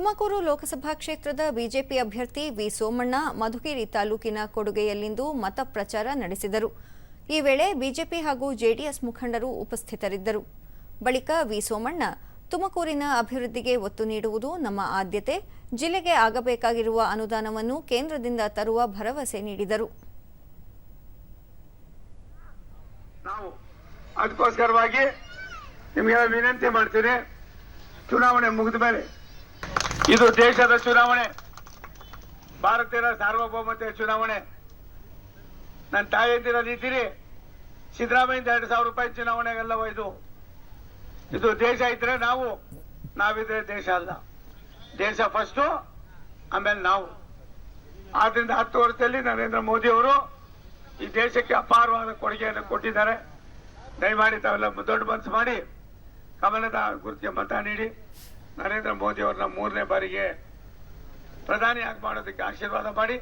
ತುಮಕೂರು ಲೋಕಸಭಾ ಕ್ಷೇತ್ರದ ಬಿಜೆಪಿ ಅಭ್ಯರ್ಥಿ ವಿ ಸೋಮಣ್ಣ ಮಧುಗಿರಿ ತಾಲೂಕಿನ ಕೊಡುಗೆಯಲ್ಲಿಂದು ಮತ ಪ್ರಚಾರ ನಡೆಸಿದರು. ಈ ವೇಳೆ ಬಿಜೆಪಿ ಹಾಗೂ ಜೆಡಿಎಸ್ ಮುಖಂಡರು ಉಪಸ್ಥಿತರಿದ್ದರು. ಬಳಿಕ ವಿ ಸೋಮಣ್ಣ, ತುಮಕೂರಿನ ಅಭಿವೃದ್ಧಿಗೆ ಒತ್ತು ನೀಡುವುದು ನಮ್ಮ ಆದ್ಯತೆ, ಜಿಲ್ಲೆಗೆ ಆಗಬೇಕಾಗಿರುವ ಅನುದಾನವನ್ನು ಕೇಂದ್ರದಿಂದ ತರುವ ಭರವಸೆ ನೀಡಿದರು. ಅದಕ್ಕೋಸ್ಕರವಾಗಿ ವಿನಂತಿ ಮಾಡ್ತೀನಿ. ಚುನಾವಣೆ ಮುಗಿದ ಮೇಲೆ ಇದು ದೇಶದ ಚುನಾವಣೆ. ಭಾರತೀಯ ಸಾರ್ವಭೌಮತೆಯ ಚುನಾವಣೆ. ನನ್ನ ತಾಯಿಯಂದಿರ ನೀತಿರಿ ಸಿದ್ದರಾಮಯ್ಯ ಎರಡು ಸಾವಿರ ರೂಪಾಯಿ ಚುನಾವಣೆಗೆಲ್ಲ ಇದು. ಇದು ದೇಶ ಇದ್ರೆ ನಾವು, ನಾವಿದ್ರೆ ದೇಶ ಅಲ್ಲ. ದೇಶ ಫಸ್ಟು ಆಮೇಲೆ ನಾವು. ಆದ್ರಿಂದ ಹತ್ತು ವರ್ಷದಲ್ಲಿ ನರೇಂದ್ರ ಮೋದಿ ಅವರು ಈ ದೇಶಕ್ಕೆ ಅಪಾರವಾದ ಕೊಡುಗೆಯನ್ನು ಕೊಟ್ಟಿದ್ದಾರೆ. ದಯಮಾಡಿ ತಾವೆಲ್ಲ ದೊಡ್ಡ ಮನಸ್ಸು ಮಾಡಿ ಕಮಲದ ಗುರುತಿಗೆ ಮತ ನೀಡಿ. ನರೇಂದ್ರ ಮೋದಿ ಅವ್ರನ್ನ ಮೂರನೇ ಬಾರಿಗೆ ಪ್ರಧಾನಿ ಆಗಿ ಮಾಡೋದಕ್ಕೆ ಆಶೀರ್ವಾದ ಮಾಡಿ.